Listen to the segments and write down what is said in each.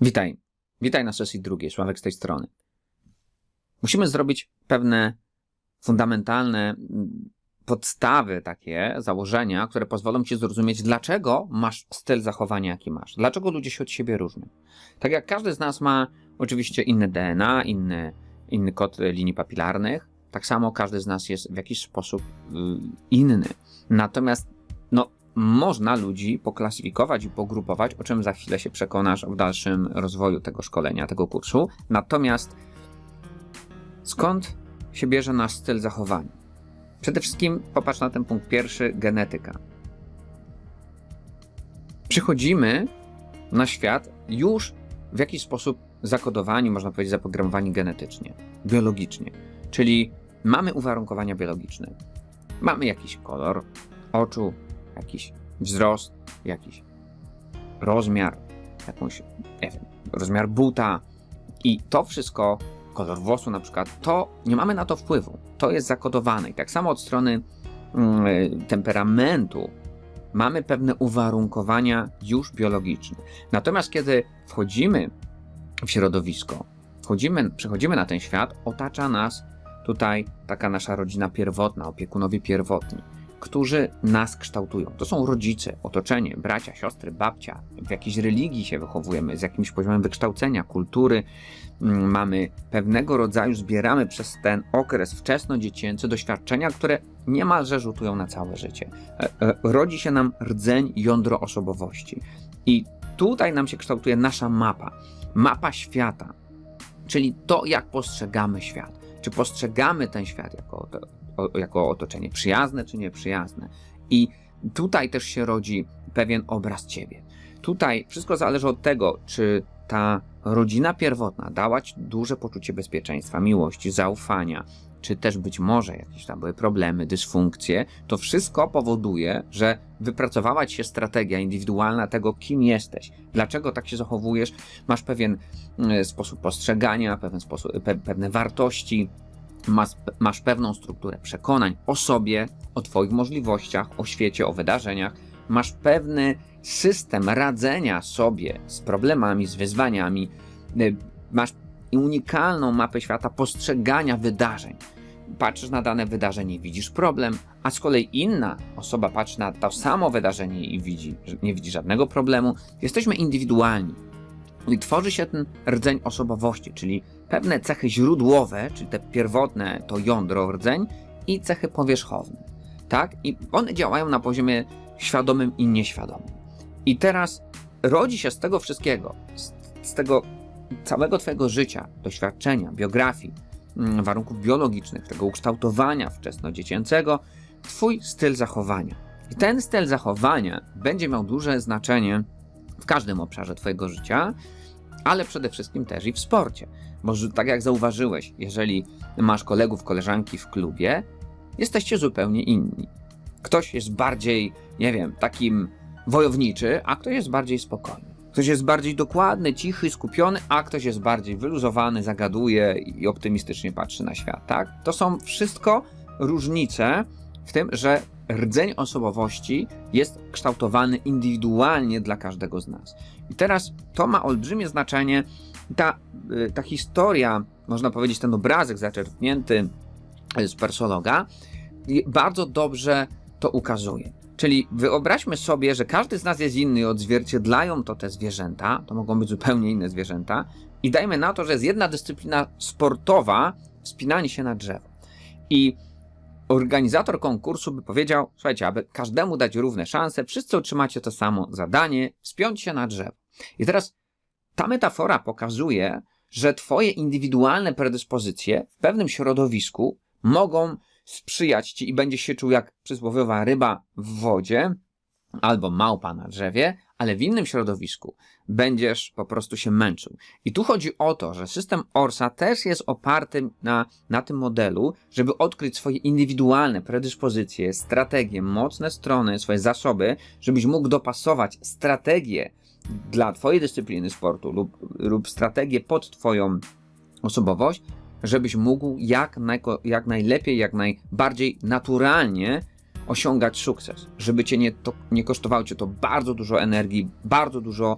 Witaj. Witaj na sesji drugiej. Sławek z tej strony. Musimy zrobić pewne fundamentalne mm, podstawy, takie założenia, które pozwolą ci zrozumieć, dlaczego masz styl zachowania, jaki masz. Dlaczego ludzie się od siebie różnią. Tak jak każdy z nas ma oczywiście inne DNA, inny, inny kod linii papilarnych, tak samo każdy z nas jest w jakiś sposób y, inny. Natomiast można ludzi poklasyfikować i pogrupować, o czym za chwilę się przekonasz w dalszym rozwoju tego szkolenia, tego kursu. Natomiast skąd się bierze nasz styl zachowania? Przede wszystkim popatrz na ten punkt pierwszy genetyka. Przychodzimy na świat już w jakiś sposób zakodowani, można powiedzieć, zaprogramowani genetycznie, biologicznie. Czyli mamy uwarunkowania biologiczne. Mamy jakiś kolor oczu, jakiś wzrost, jakiś rozmiar, jakąś, nie wiem, rozmiar buta i to wszystko, kolor włosu na przykład, to nie mamy na to wpływu. To jest zakodowane. I tak samo od strony mm, temperamentu mamy pewne uwarunkowania już biologiczne. Natomiast kiedy wchodzimy w środowisko, wchodzimy, przechodzimy na ten świat, otacza nas tutaj taka nasza rodzina pierwotna, opiekunowie pierwotni którzy nas kształtują. To są rodzice, otoczenie, bracia, siostry, babcia. W jakiejś religii się wychowujemy, z jakimś poziomem wykształcenia, kultury. Mm, mamy pewnego rodzaju, zbieramy przez ten okres wczesno-dziecięcy doświadczenia, które niemalże rzutują na całe życie. E, e, rodzi się nam rdzeń, jądro osobowości. I tutaj nam się kształtuje nasza mapa. Mapa świata, czyli to, jak postrzegamy świat. Czy postrzegamy ten świat jako jako otoczenie, przyjazne czy nieprzyjazne. I tutaj też się rodzi pewien obraz ciebie. Tutaj wszystko zależy od tego, czy ta rodzina pierwotna dała ci duże poczucie bezpieczeństwa, miłości, zaufania, czy też być może jakieś tam były problemy, dysfunkcje, to wszystko powoduje, że wypracowała ci się strategia indywidualna tego, kim jesteś, dlaczego tak się zachowujesz, masz pewien mm, sposób postrzegania, pewien sposób, pe, pewne wartości, masz, masz pewną strukturę przekonań o sobie, o Twoich możliwościach, o świecie, o wydarzeniach, masz pewny system radzenia sobie z problemami, z wyzwaniami, y, masz unikalną mapę świata postrzegania wydarzeń. Patrzysz na dane wydarzenie i widzisz problem, a z kolei inna osoba patrzy na to samo wydarzenie i widzi, nie widzi żadnego problemu. Jesteśmy indywidualni. I tworzy się ten rdzeń osobowości, czyli pewne cechy źródłowe, czyli te pierwotne, to jądro rdzeń i cechy powierzchowne. Tak? I one działają na poziomie świadomym i nieświadomym. I teraz rodzi się z tego wszystkiego, z, z tego całego Twojego życia, doświadczenia, biografii, mm, warunków biologicznych, tego ukształtowania wczesnodziecięcego, Twój styl zachowania. I ten styl zachowania będzie miał duże znaczenie w każdym obszarze Twojego życia, ale przede wszystkim też i w sporcie. Bo tak jak zauważyłeś, jeżeli masz kolegów, koleżanki w klubie, jesteście zupełnie inni. Ktoś jest bardziej, nie wiem, takim wojowniczy, a ktoś jest bardziej spokojny. Ktoś jest bardziej dokładny, cichy, skupiony, a ktoś jest bardziej wyluzowany, zagaduje i optymistycznie patrzy na świat, tak? To są wszystko różnice w tym, że rdzeń osobowości jest kształtowany indywidualnie dla każdego z nas. I teraz to ma olbrzymie znaczenie. Ta, y, ta historia, można powiedzieć, ten obrazek zaczerpnięty z persologa, bardzo dobrze to ukazuje. Czyli wyobraźmy sobie, że każdy z nas jest inny i odzwierciedlają to te zwierzęta, to mogą być zupełnie inne zwierzęta, i dajmy na to, że jest jedna dyscyplina sportowa, wspinanie się na drzewo. I organizator konkursu by powiedział: Słuchajcie, aby każdemu dać równe szanse, wszyscy otrzymacie to samo zadanie, wspiąć się na drzewo. I teraz ta metafora pokazuje, że Twoje indywidualne predyspozycje w pewnym środowisku mogą sprzyjać Ci i będziesz się czuł jak przysłowiowa ryba w wodzie albo małpa na drzewie, ale w innym środowisku będziesz po prostu się męczył. I tu chodzi o to, że system ORSA też jest oparty na, na tym modelu, żeby odkryć swoje indywidualne predyspozycje, strategie, mocne strony, swoje zasoby, żebyś mógł dopasować strategię dla Twojej dyscypliny sportu lub, lub strategię pod Twoją osobowość, żebyś mógł jak, jak najlepiej, jak najbardziej naturalnie osiągać sukces, żeby cię nie, to, nie kosztowało cię to bardzo dużo energii, bardzo dużo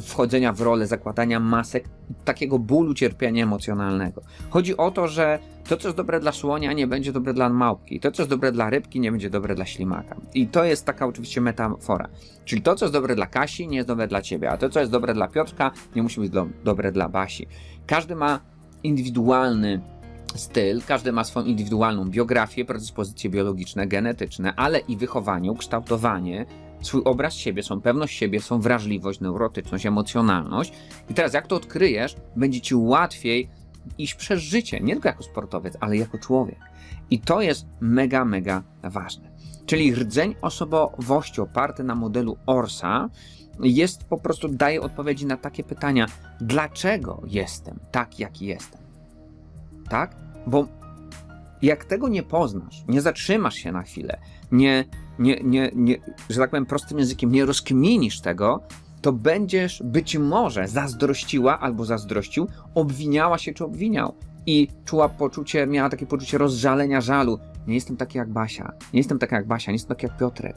wchodzenia w rolę, zakładania masek, takiego bólu, cierpienia emocjonalnego. Chodzi o to, że to, co jest dobre dla słonia, nie będzie dobre dla małpki. To, co jest dobre dla rybki, nie będzie dobre dla ślimaka. I to jest taka oczywiście metafora. Czyli to, co jest dobre dla Kasi, nie jest dobre dla ciebie, a to, co jest dobre dla Piotrka, nie musi być do, dobre dla Basi. Każdy ma indywidualny styl, każdy ma swoją indywidualną biografię, predyspozycje biologiczne, genetyczne, ale i wychowanie, ukształtowanie, swój obraz siebie, są pewność siebie, są wrażliwość, neurotyczność, emocjonalność. I teraz jak to odkryjesz, będzie ci łatwiej iść przez życie, nie tylko jako sportowiec, ale jako człowiek. I to jest mega, mega ważne. Czyli rdzeń osobowości oparty na modelu Orsa jest po prostu daje odpowiedzi na takie pytania: dlaczego jestem tak, jaki jestem? Tak? Bo jak tego nie poznasz, nie zatrzymasz się na chwilę, nie, nie, nie, nie, że tak powiem prostym językiem, nie rozkminisz tego, to będziesz być może zazdrościła albo zazdrościł, obwiniała się czy obwiniał i czuła poczucie, miała takie poczucie rozżalenia, żalu. Nie jestem taki jak Basia, nie jestem taki jak Basia, nie jestem taki jak Piotrek.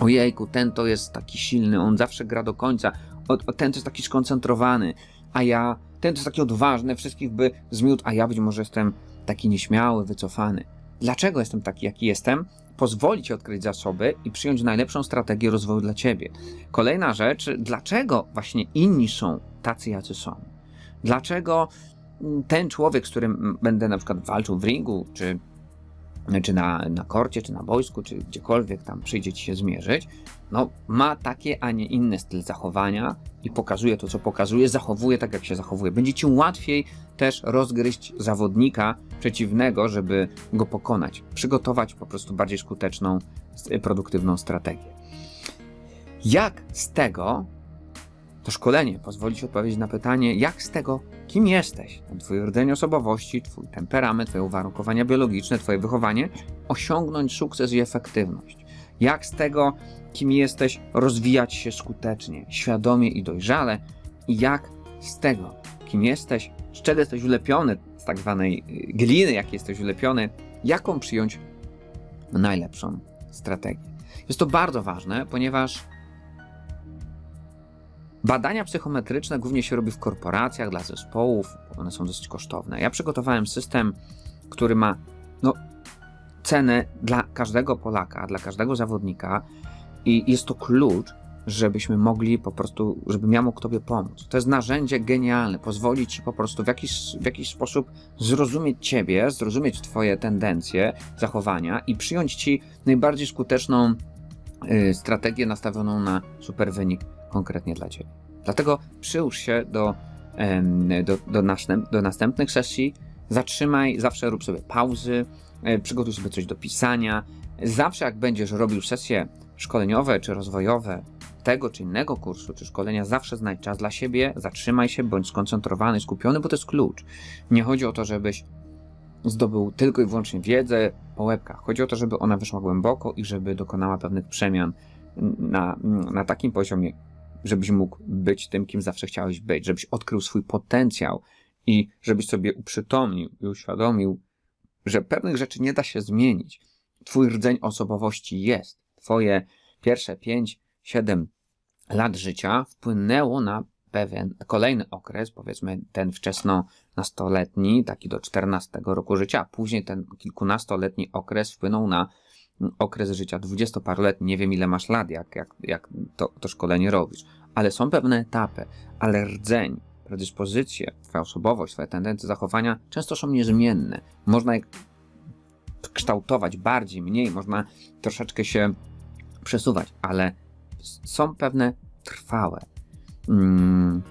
Ojejku, ten to jest taki silny, on zawsze gra do końca, o, ten to jest taki skoncentrowany, a ja, ten to jest taki odważny, wszystkich by zmiótł, a ja być może jestem taki nieśmiały, wycofany. Dlaczego jestem taki, jaki jestem? Pozwolić ci odkryć zasoby i przyjąć najlepszą strategię rozwoju dla ciebie. Kolejna rzecz, dlaczego właśnie inni są tacy, jacy są? Dlaczego ten człowiek, z którym będę na przykład walczył w ringu, czy, czy na, na korcie, czy na boisku, czy gdziekolwiek tam przyjdzie ci się zmierzyć, no ma takie, a nie inny styl zachowania i pokazuje to, co pokazuje, zachowuje tak, jak się zachowuje. Będzie ci łatwiej też rozgryźć zawodnika przeciwnego, żeby go pokonać. Przygotować po prostu bardziej skuteczną, produktywną strategię. Jak z tego to szkolenie pozwoli ci odpowiedzieć na pytanie, jak z tego, kim jesteś, twój rdzeń osobowości, twój temperament, twoje uwarunkowania biologiczne, twoje wychowanie, osiągnąć sukces i efektywność. Jak z tego, kim jesteś, rozwijać się skutecznie, świadomie i dojrzale i jak z tego, kim jesteś, z czego jesteś ulepiony, z tak zwanej y, gliny, jak jesteś ulepiony, jaką przyjąć najlepszą strategię. Jest to bardzo ważne, ponieważ badania psychometryczne głównie się robi w korporacjach, dla zespołów, one są dosyć kosztowne. Ja przygotowałem system, który ma no, cenę dla każdego Polaka, dla każdego zawodnika i jest to klucz, żebyśmy mogli po prostu, żebym ja mógł Tobie pomóc. To jest narzędzie genialne, pozwoli Ci po prostu w jakiś, w jakiś sposób zrozumieć Ciebie, zrozumieć Twoje tendencje, zachowania i przyjąć Ci najbardziej skuteczną y, strategię nastawioną na super wynik konkretnie dla Ciebie. Dlatego przyłóż się do, do, do, następ, do następnych sesji, zatrzymaj, zawsze rób sobie pauzy, y, przygotuj sobie coś do pisania. Zawsze jak będziesz robił sesje szkoleniowe czy rozwojowe, tego czy innego kursu czy szkolenia, zawsze znajdź czas dla siebie, zatrzymaj się, bądź skoncentrowany, skupiony, bo to jest klucz. Nie chodzi o to, żebyś zdobył tylko i wyłącznie wiedzę po łebkach. Chodzi o to, żeby ona wyszła głęboko i żeby dokonała pewnych przemian na, na takim poziomie, żebyś mógł być tym, kim zawsze chciałeś być, żebyś odkrył swój potencjał i żebyś sobie uprzytomnił i uświadomił, że pewnych rzeczy nie da się zmienić. Twój rdzeń osobowości jest. Twoje pierwsze 5, 7 lat życia wpłynęło na pewien kolejny okres, powiedzmy ten wczesno-nastoletni, taki do 14 roku życia, później ten kilkunastoletni okres wpłynął na okres życia dwudziestoparoletni, nie wiem ile masz lat, jak, jak, jak to, to szkolenie robisz, ale są pewne etapy, ale rdzeń, predyspozycje, twoja osobowość, twoje tendencje zachowania często są niezmienne. Można je kształtować bardziej, mniej, można troszeczkę się przesuwać, ale są pewne trwałe mm,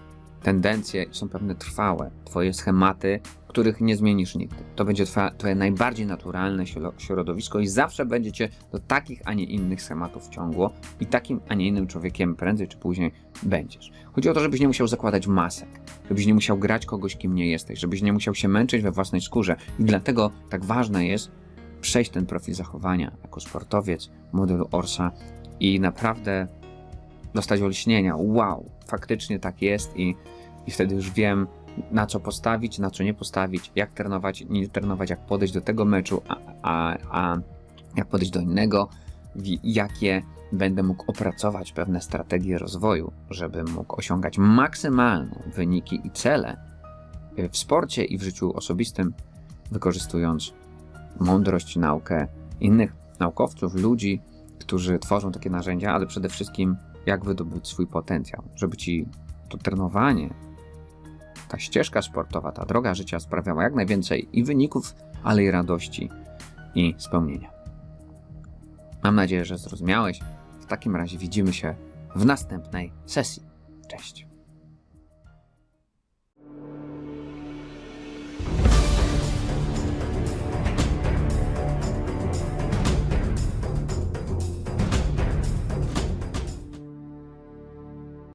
tendencje, są pewne trwałe twoje schematy, których nie zmienisz nigdy. To będzie twoja, twoje najbardziej naturalne środowisko i zawsze będziecie do takich, a nie innych schematów ciągło i takim, a nie innym człowiekiem prędzej czy później będziesz. Chodzi o to, żebyś nie musiał zakładać masek, żebyś nie musiał grać kogoś, kim nie jesteś, żebyś nie musiał się męczyć we własnej skórze i dlatego tak ważne jest przejść ten profil zachowania jako sportowiec modelu Orsa i naprawdę dostać olśnienia. Wow, faktycznie tak jest i, i wtedy już wiem, na co postawić, na co nie postawić, jak trenować, nie trenować, jak podejść do tego meczu, a, a, a jak podejść do innego, jakie będę mógł opracować pewne strategie rozwoju, żeby mógł osiągać maksymalne wyniki i cele w sporcie i w życiu osobistym, wykorzystując mądrość, naukę innych naukowców, ludzi, którzy tworzą takie narzędzia, ale przede wszystkim jak wydobyć swój potencjał, żeby ci to trenowanie, ta ścieżka sportowa, ta droga życia sprawiała jak najwięcej i wyników, ale i radości i spełnienia. Mam nadzieję, że zrozumiałeś. W takim razie widzimy się w następnej sesji. Cześć.